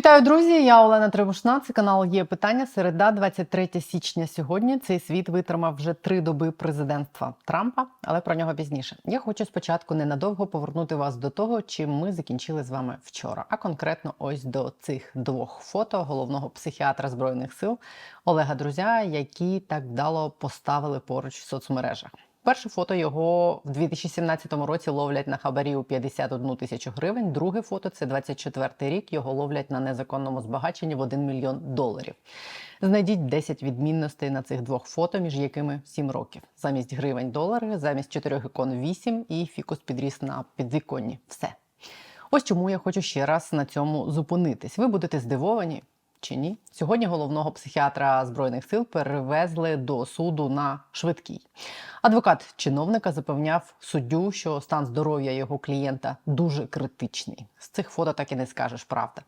Вітаю, друзі! Я Олена Требушна. Це канал є питання. Середа, 23 січня. Сьогодні цей світ витримав вже три доби президентства Трампа, але про нього пізніше. Я хочу спочатку ненадовго повернути вас до того, чим ми закінчили з вами вчора. А конкретно ось до цих двох фото головного психіатра збройних сил Олега Друзя, які так вдало поставили поруч в соцмережах. Перше фото його в 2017 році ловлять на хабарі у 51 тисячу гривень. Друге фото це 24-й рік. Його ловлять на незаконному збагаченні в 1 мільйон доларів. Знайдіть 10 відмінностей на цих двох фото, між якими 7 років. Замість гривень долари, замість 4 ікон 8 і фікус підріс на підвіконні. Все. Ось чому я хочу ще раз на цьому зупинитись. Ви будете здивовані чи ні? Сьогодні головного психіатра збройних сил перевезли до суду на швидкій. Адвокат чиновника запевняв суддю, що стан здоров'я його клієнта дуже критичний. З цих фото так і не скажеш, правда.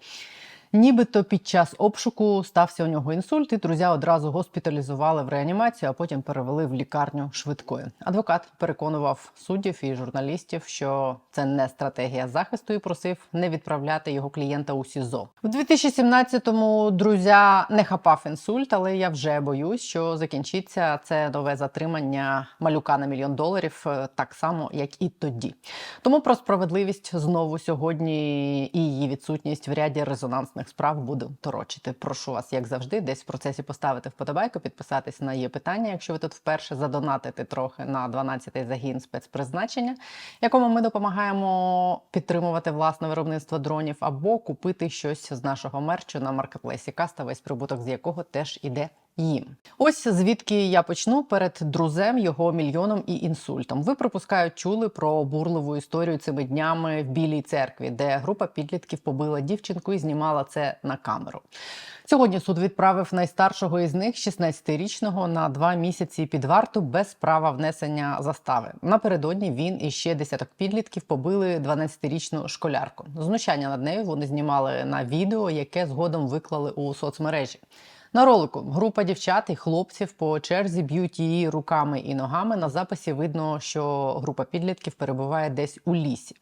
Нібито під час обшуку стався у нього інсульт, і друзі одразу госпіталізували в реанімацію, а потім перевели в лікарню швидкою. Адвокат переконував суддів і журналістів, що це не стратегія захисту, і просив не відправляти його клієнта у СІЗО. В 2017-му друзя не хапав інсульт, але я вже боюсь, що закінчиться це нове затримання малюка на мільйон доларів е, так само, як і тоді. Тому про справедливість знову сьогодні і її відсутність в ряді резонансних справ буду торочити. Прошу вас, як завжди, десь в процесі поставити вподобайку, підписатись на є питання, якщо ви тут вперше задонатити трохи на 12-й загін спецпризначення, якому ми допомагаємо підтримувати власне виробництво дронів, або купити щось з нашого мерчу на маркетплейсі Каста, весь прибуток з якого теж іде їм. Ось звідки я почну перед друзем, його мільйоном і інсультом. Ви припускаю, чули про бурливу історію цими днями в Білій церкві, де група підлітків побила дівчинку і знімала це на камеру. Сьогодні суд відправив найстаршого із них, 16-річного, на два місяці під варту без права внесення застави. Напередодні він і ще десяток підлітків побили 12-річну школярку. Знущання над нею вони знімали на відео, яке згодом виклали у соцмережі. На ролику група дівчат і хлопців по черзі б'ють її руками і ногами. На записі видно, що група підлітків перебуває десь у лісі.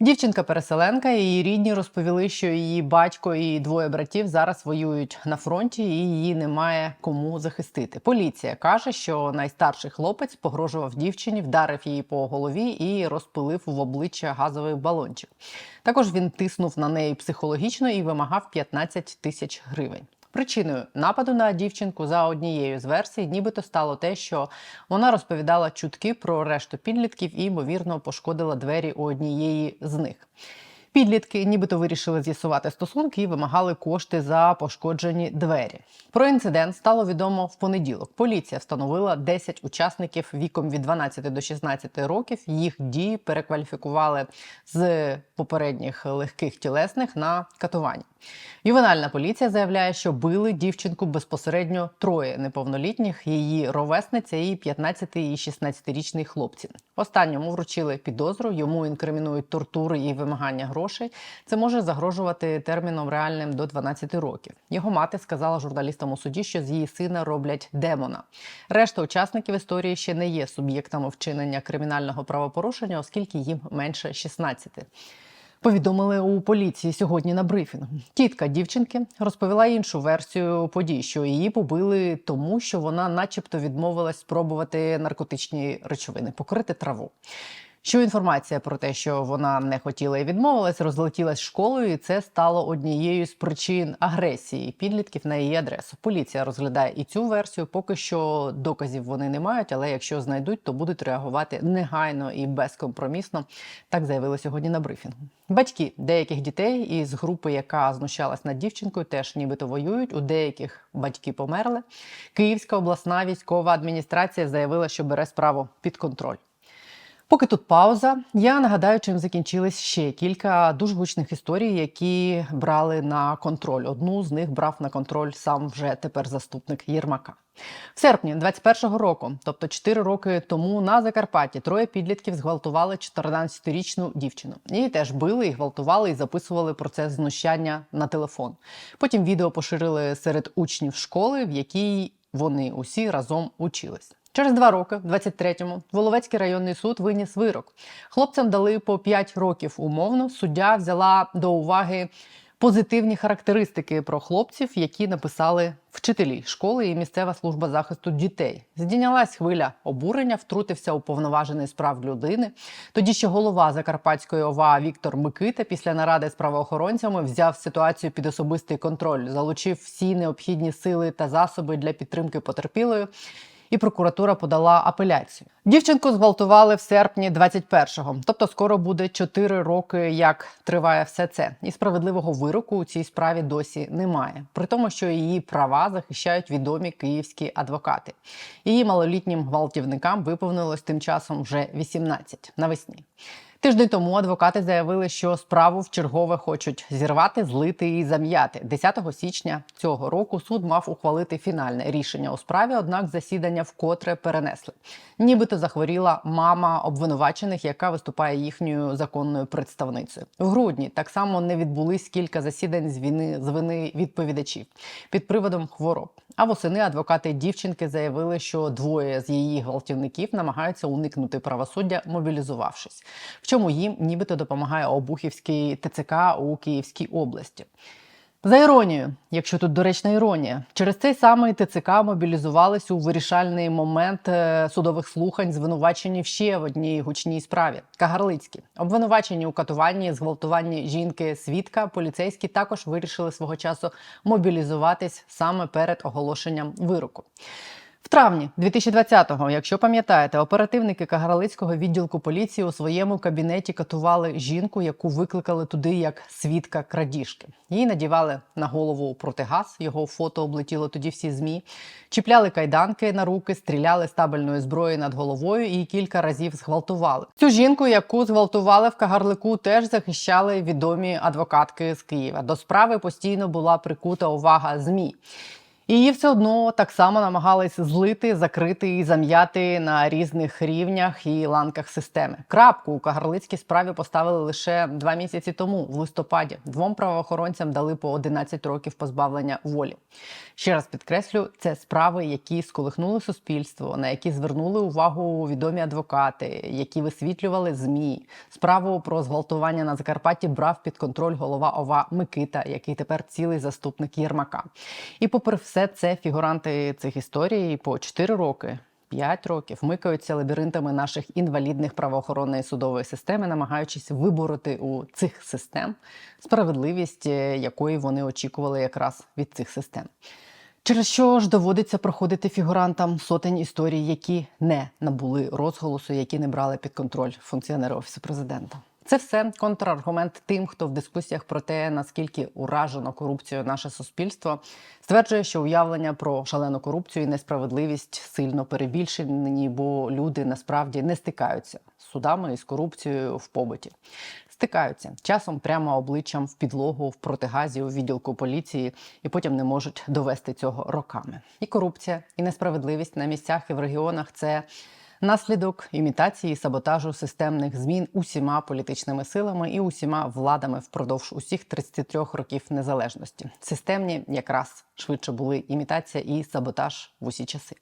Дівчинка-переселенка її рідні розповіли, що її батько і двоє братів зараз воюють на фронті, і її немає кому захистити. Поліція каже, що найстарший хлопець погрожував дівчині, вдарив її по голові і розпилив в обличчя газовий балончик. Також він тиснув на неї психологічно і вимагав 15 тисяч гривень. Причиною нападу на дівчинку за однією з версій, нібито стало те, що вона розповідала чутки про решту підлітків і, ймовірно, пошкодила двері у однієї з них. Підлітки нібито вирішили з'ясувати стосунки і вимагали кошти за пошкоджені двері. Про інцидент стало відомо в понеділок. Поліція встановила 10 учасників віком від 12 до 16 років. Їх дії перекваліфікували з попередніх легких тілесних на катування. Ювенальна поліція заявляє, що били дівчинку безпосередньо троє неповнолітніх, її ровесниця і 15 і 16-річний хлопці. Останньому вручили підозру, йому інкримінують тортури і вимагання грошей. Це може загрожувати терміном реальним до 12 років. Його мати сказала журналістам у суді, що з її сина роблять демона. Решта учасників історії ще не є суб'єктами вчинення кримінального правопорушення, оскільки їм менше 16. Повідомили у поліції сьогодні на брифінг. Тітка дівчинки розповіла іншу версію подій, що її побили тому, що вона, начебто, відмовилась спробувати наркотичні речовини, покрити траву. Що інформація про те, що вона не хотіла і відмовилась, розлетілась школою, і це стало однією з причин агресії підлітків на її адресу. Поліція розглядає і цю версію. Поки що доказів вони не мають, але якщо знайдуть, то будуть реагувати негайно і безкомпромісно. Так заявили сьогодні на брифінгу. Батьки деяких дітей із групи, яка знущалась над дівчинкою, теж нібито воюють. У деяких батьки померли. Київська обласна військова адміністрація заявила, що бере справу під контроль. Поки тут пауза, я нагадаю, чим закінчились ще кілька дуже гучних історій, які брали на контроль. Одну з них брав на контроль сам вже тепер заступник Єрмака. В серпні 21-го року, тобто 4 роки тому, на Закарпатті троє підлітків зґвалтували 14-річну дівчину. Її теж били і гвалтували і записували процес знущання на телефон. Потім відео поширили серед учнів школи, в якій вони усі разом учились. Через два роки, в 23-му, Воловецький районний суд виніс вирок. Хлопцям дали по 5 років умовно. Суддя взяла до уваги позитивні характеристики про хлопців, які написали вчителі школи і місцева служба захисту дітей. Здійнялась хвиля обурення, втрутився уповноважений з прав людини. Тоді ще голова Закарпатської ОВА Віктор Микита після наради з правоохоронцями взяв ситуацію під особистий контроль, залучив всі необхідні сили та засоби для підтримки потерпілої. І прокуратура подала апеляцію. Дівчинку зґвалтували в серпні 21-го, тобто скоро буде 4 роки, як триває все це. І справедливого вироку у цій справі досі немає. При тому, що її права захищають відомі київські адвокати. Її малолітнім гвалтівникам виповнилось тим часом вже 18 навесні. Тиждень тому адвокати заявили, що справу в чергове хочуть зірвати, злити і зам'яти. 10 січня цього року суд мав ухвалити фінальне рішення у справі, однак засідання вкотре перенесли. Нібито захворіла мама обвинувачених, яка виступає їхньою законною представницею. В грудні так само не відбулись кілька засідань з вини з вини відповідачів під приводом хвороб. А восени адвокати дівчинки заявили, що двоє з її гвалтівників намагаються уникнути правосуддя, мобілізувавшись. Чому їм нібито допомагає Обухівський ТЦК у Київській області. За іронією, якщо тут доречна іронія, через цей самий ТЦК мобілізувались у вирішальний момент е, судових слухань, звинувачені в ще в одній гучній справі Кагарлицькі. Обвинувачені у катуванні, зґвалтуванні жінки свідка, поліцейські також вирішили свого часу мобілізуватись саме перед оголошенням вироку. Травні 2020-го, якщо пам'ятаєте, оперативники Кагарлицького відділку поліції у своєму кабінеті катували жінку, яку викликали туди як свідка крадіжки. Їй надівали на голову протигаз. Його фото облетіло тоді всі змі. Чіпляли кайданки на руки, стріляли стабельною зброєю над головою і кілька разів зґвалтували. Цю жінку, яку зґвалтували в Кагарлику, теж захищали відомі адвокатки з Києва. До справи постійно була прикута увага змі. Її все одно так само намагались злити, закрити і зам'яти на різних рівнях і ланках системи. Крапку у Кагарлицькій справі поставили лише два місяці тому, в листопаді. Двом правоохоронцям дали по 11 років позбавлення волі. Ще раз підкреслю, це справи, які сколихнули суспільство, на які звернули увагу відомі адвокати, які висвітлювали змі. Справу про зґвалтування на Закарпатті брав під контроль голова ОВА Микита, який тепер цілий заступник Єрмака. І попри все це фігуранти цих історій по 4 роки. 5 років микаються лабіринтами наших інвалідних правоохоронної судової системи, намагаючись вибороти у цих систем справедливість, е, якої вони очікували якраз від цих систем. Через що ж доводиться проходити фігурантам сотень історій, які не набули розголосу, які не брали під контроль функціонери офісу президента. Це все контраргумент тим, хто в дискусіях про те, наскільки уражено корупцією наше суспільство, стверджує, що уявлення про шалену корупцію і несправедливість сильно перебільшені, бо люди насправді не стикаються з судами і з корупцією в побуті. Стикаються часом прямо обличчям в підлогу, в протигазі, у відділку поліції, і потім не можуть довести цього роками. І корупція, і несправедливість на місцях і в регіонах це. Наслідок імітації саботажу системних змін усіма політичними силами і усіма владами впродовж усіх 33 років незалежності. Системні якраз швидше були імітація і саботаж в усі часи.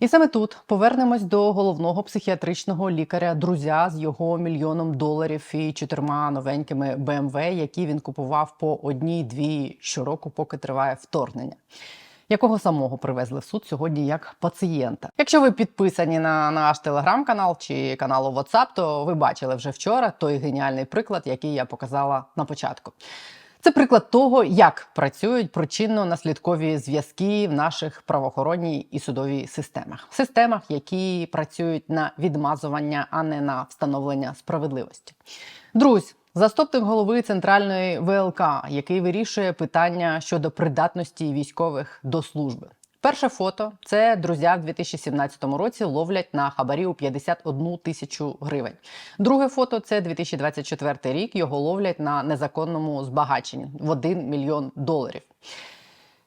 І саме тут повернемось до головного психіатричного лікаря друзя з його мільйоном доларів і чотирма новенькими БМВ, які він купував по одній-дві щороку, поки триває вторгнення якого самого привезли в суд сьогодні як пацієнта. Якщо ви підписані на наш телеграм-канал чи канал у WhatsApp, то ви бачили вже вчора той геніальний приклад, який я показала на початку. Це приклад того, як працюють причинно-наслідкові зв'язки в наших правоохоронній і судовій системах, системах, які працюють на відмазування, а не на встановлення справедливості. Друзі, Заступник голови центральної ВЛК, який вирішує питання щодо придатності військових до служби. Перше фото це друзя в 2017 році ловлять на хабарі у 51 тисячу гривень. Друге фото це 2024 рік. Його ловлять на незаконному збагаченні в 1 мільйон доларів.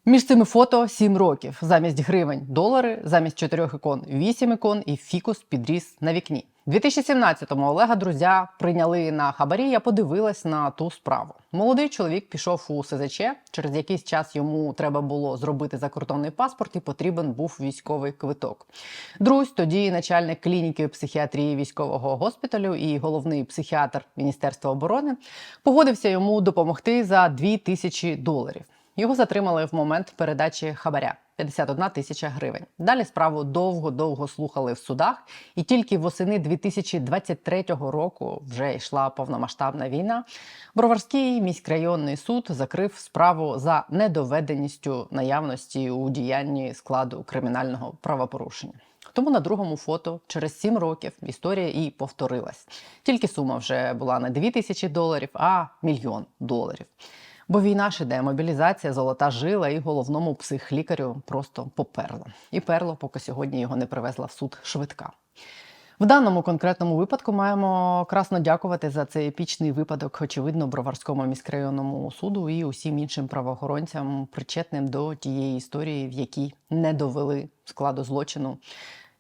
Між цими фото 7 років. Замість гривень долари, замість чотирьох ікон 8 ікон, і фікус підріс на вікні. 2017-му Олега друзя прийняли на хабарі. Я подивилась на ту справу. Молодий чоловік пішов у СЗЧ. Через якийсь час йому треба було зробити закордонний паспорт, і потрібен був військовий квиток. Друзь, тоді начальник клініки психіатрії військового госпіталю і головний психіатр Міністерства оборони, погодився йому допомогти за 2 тисячі доларів. Його затримали в момент передачі хабаря. 51 тисяча гривень. Далі справу довго-довго слухали в судах, і тільки восени 2023 року вже йшла повномасштабна війна. Броварський міськрайонний суд закрив справу за недоведеністю наявності у діянні складу кримінального правопорушення. Тому на другому фото через сім років історія і повторилась. Тільки сума вже була не 2 тисячі доларів, а мільйон доларів. Бо війна ж іде, мобілізація, золота жила, і головному психлікарю просто поперло. І перло, поки сьогодні його не привезла в суд швидка. В даному конкретному випадку маємо красно дякувати за цей епічний випадок, очевидно, Броварському міськрайонному суду і усім іншим правоохоронцям, причетним до тієї історії, в якій не довели складу злочину,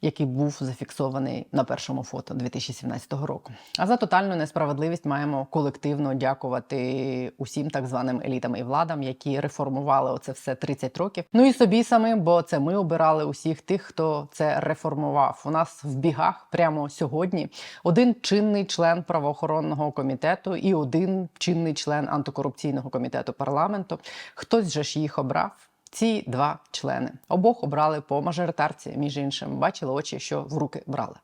який був зафіксований на першому фото 2017 року. А за тотальну несправедливість маємо колективно дякувати усім так званим елітам і владам, які реформували оце все 30 років. Ну і собі самим, бо це ми обирали усіх тих, хто це реформував. У нас в бігах прямо сьогодні один чинний член правоохоронного комітету і один чинний член антикорупційного комітету парламенту. Хтось же ж їх обрав. Ці два члени обох обрали по мажоритарці, між іншим, бачили очі, що в руки брали.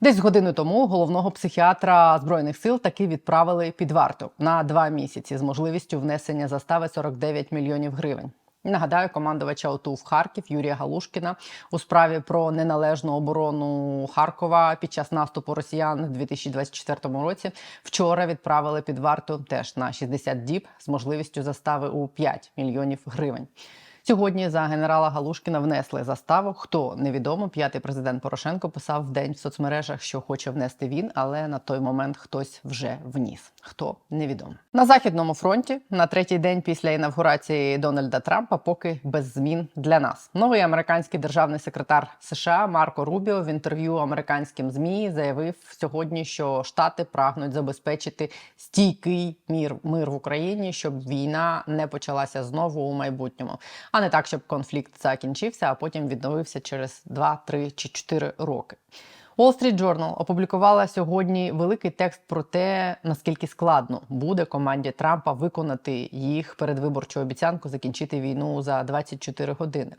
Десь годину тому головного психіатра збройних сил таки відправили під варту на два місяці з можливістю внесення застави 49 мільйонів гривень. Нагадаю, командувача ОТУ в Харків Юрія Галушкіна у справі про неналежну оборону Харкова під час наступу росіян у 2024 році. Вчора відправили під варту теж на 60 діб з можливістю застави у 5 мільйонів гривень. Сьогодні за генерала Галушкіна внесли заставу. Хто невідомо, п'ятий президент Порошенко писав в день в соцмережах, що хоче внести він, але на той момент хтось вже вніс. Хто невідомо на західному фронті на третій день після інавгурації Дональда Трампа, поки без змін для нас. Новий американський державний секретар США Марко Рубіо в інтерв'ю американським змі заявив сьогодні, що штати прагнуть забезпечити стійкий мір мир в Україні, щоб війна не почалася знову у майбутньому а не так, щоб конфлікт закінчився, а потім відновився через 2, 3 чи 4 роки. Wall Street Journal опублікувала сьогодні великий текст про те, наскільки складно буде команді Трампа виконати їх передвиборчу обіцянку закінчити війну за 24 години.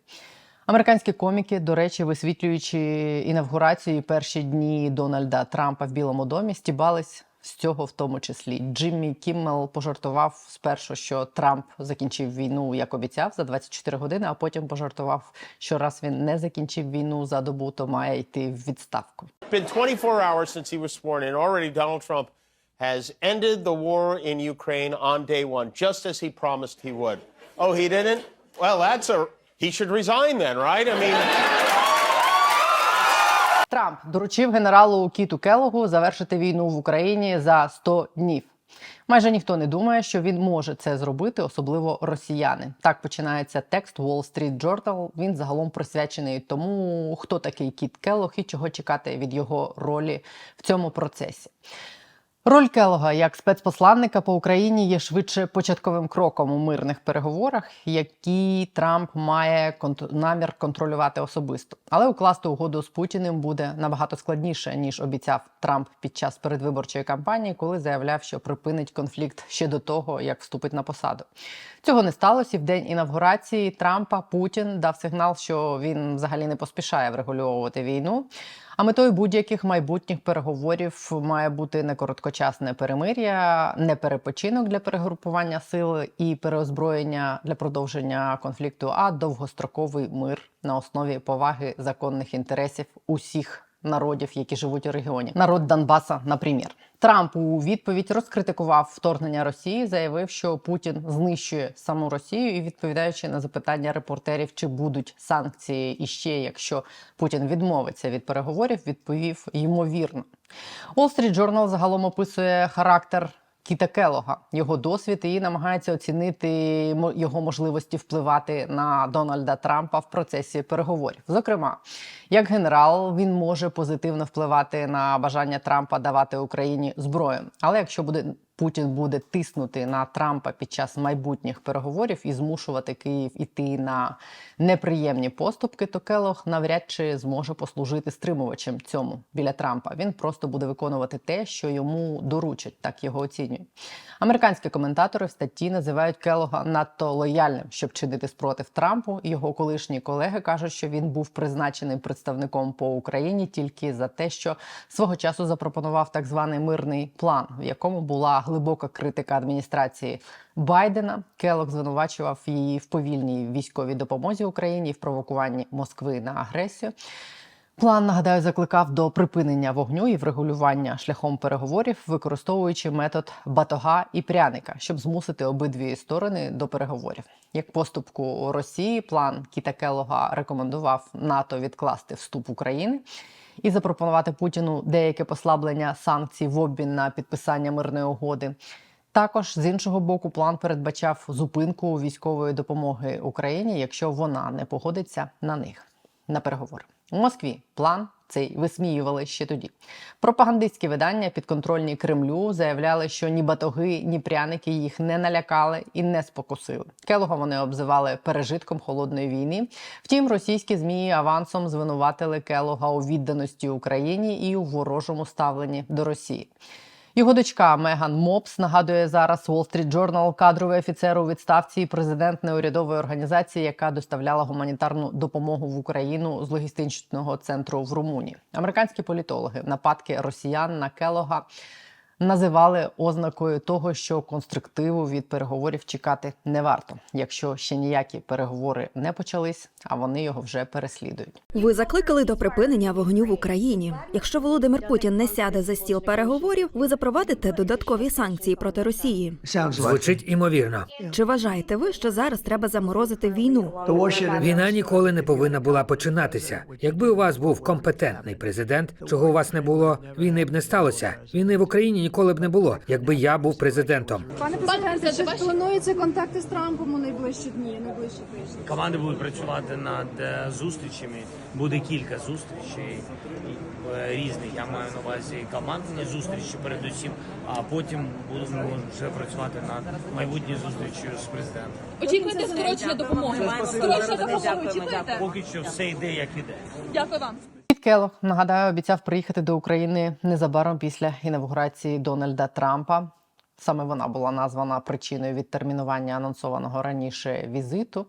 Американські коміки, до речі, висвітлюючи інавгурацію перші дні Дональда Трампа в Білому домі, стібались з цього в тому числі. Джиммі Кіммел пожартував спершу, що Трамп закінчив війну, як обіцяв, за 24 години, а потім пожартував, що раз він не закінчив війну за добу, то має йти в відставку. been 24 hours since he was sworn in. Already, Donald Trump has ended the war in Ukraine on day one, just as he promised he would. Oh, he didn't? Well, that's a. He should resign then, right? I mean. Трамп доручив генералу Кіту Келогу завершити війну в Україні за 100 днів. Майже ніхто не думає, що він може це зробити, особливо росіяни. Так починається текст Wall Street Journal. Він загалом присвячений тому, хто такий Кіт Келлог і чого чекати від його ролі в цьому процесі. Роль Келога як спецпосланника по Україні є швидше початковим кроком у мирних переговорах, які Трамп має конт- намір контролювати особисто. Але укласти угоду з Путіним буде набагато складніше ніж обіцяв Трамп під час передвиборчої кампанії, коли заявляв, що припинить конфлікт ще до того, як вступить на посаду. Цього не сталося. І в день інавгурації Трампа Путін дав сигнал, що він взагалі не поспішає врегульовувати війну. А метою будь-яких майбутніх переговорів має бути не короткочасне перемир'я, не перепочинок для перегрупування сил і переозброєння для продовження конфлікту, а довгостроковий мир на основі поваги законних інтересів усіх народів, які живуть у регіоні. Народ Донбаса, наприклад. Трамп у відповідь розкритикував вторгнення Росії, заявив, що Путін знищує саму Росію, і відповідаючи на запитання репортерів, чи будуть санкції іще, якщо Путін відмовиться від переговорів, відповів ймовірно. Wall Street Journal загалом описує характер Кіта Келога, його досвід і намагається оцінити його можливості впливати на Дональда Трампа в процесі переговорів. Зокрема, як генерал він може позитивно впливати на бажання Трампа давати Україні зброю. Але якщо буде Путін буде тиснути на Трампа під час майбутніх переговорів і змушувати Київ іти на неприємні поступки, то Келох навряд чи зможе послужити стримувачем цьому біля Трампа. Він просто буде виконувати те, що йому доручать, так його оцінюють. Американські коментатори в статті називають Келога надто лояльним, щоб чинити спротив Трампу. Його колишні колеги кажуть, що він був призначений представником по Україні тільки за те, що свого часу запропонував так званий мирний план, в якому була глибока критика адміністрації Байдена. Келог звинувачував її в повільній військовій допомозі Україні і в провокуванні Москви на агресію. План нагадаю закликав до припинення вогню і врегулювання шляхом переговорів, використовуючи метод батога і пряника, щоб змусити обидві сторони до переговорів. Як поступку Росії, план Кіта Келога рекомендував НАТО відкласти вступ України і запропонувати Путіну деяке послаблення санкцій в обмін на підписання мирної угоди. Також з іншого боку, план передбачав зупинку військової допомоги Україні, якщо вона не погодиться на них на переговори. У Москві план цей висміювали ще тоді. Пропагандистські видання, підконтрольні Кремлю, заявляли, що ні батоги, ні пряники їх не налякали і не спокусили. Келога вони обзивали пережитком холодної війни. Втім, російські змі авансом звинуватили Келога у відданості Україні і у ворожому ставленні до Росії. Його дочка Меган Мопс нагадує зараз Wall Street Journal кадровий офіцер у відставці і президент неурядової організації, яка доставляла гуманітарну допомогу в Україну з логістичного центру в Румунії. Американські політологи нападки росіян на Келога називали ознакою того, що конструктиву від переговорів чекати не варто, якщо ще ніякі переговори не почались, а вони його вже переслідують. Ви закликали до припинення вогню в Україні. Якщо Володимир Путін не сяде за стіл переговорів, ви запровадите додаткові санкції проти Росії. Звучить імовірно. Чи вважаєте ви, що зараз треба заморозити війну? Війна ніколи не повинна була починатися. Якби у вас був компетентний президент, чого у вас не було, війни б не сталося. Війни в Україні ніколи б не було, якби я був президентом. Пане президенте, чи плануються контакти з Трампом у найближчі дні, найближчі тижні? Команди будуть працювати над е, зустрічами. Буде кілька зустрічей е, різних. Я маю на увазі командні зустрічі передусім, а потім будемо вже працювати над майбутньою зустрічю з президентом. Очікуєте скорочення допомоги? Скорочення допомоги очікуєте? Поки що все йде як іде. Дякую вам. Келлог, нагадаю, обіцяв приїхати до України незабаром після інавгурації Дональда Трампа. Саме вона була названа причиною відтермінування анонсованого раніше візиту.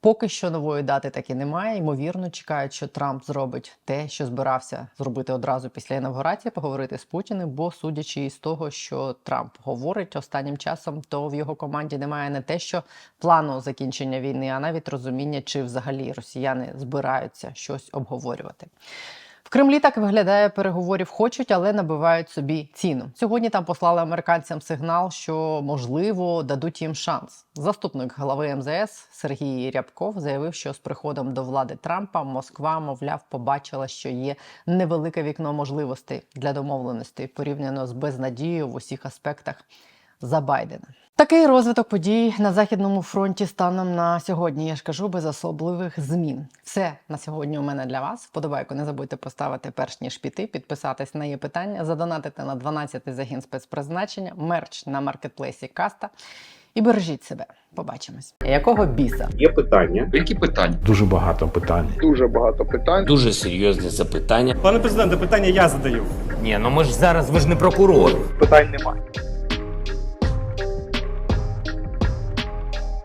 Поки що нової дати таки немає. Ймовірно, чекають, що Трамп зробить те, що збирався зробити одразу після інавгурації, поговорити з Путіним. Бо, судячи із того, що Трамп говорить останнім часом, то в його команді немає не те, що плану закінчення війни, а навіть розуміння, чи взагалі росіяни збираються щось обговорювати. В Кремлі так виглядає переговорів хочуть, але набивають собі ціну. Сьогодні там послали американцям сигнал, що можливо дадуть їм шанс. Заступник глави МЗС Сергій Рябков заявив, що з приходом до влади Трампа Москва, мовляв, побачила, що є невелике вікно можливостей для домовленостей порівняно з безнадією в усіх аспектах за Байдена. Такий розвиток подій на західному фронті станом на сьогодні. Я ж кажу без особливих змін. Все на сьогодні у мене для вас. Вподобайку не забудьте поставити перш ніж піти, підписатись на є питання, задонатити на 12-й загін спецпризначення, мерч на маркетплейсі Каста. І бережіть себе. Побачимось. Якого біса? Є питання. Які питання? Дуже багато питань. Дуже багато питань. Дуже серйозне запитання. Пане президенте, питання я задаю. Ні, ну ми ж зараз ви ж не прокурор. Питань немає.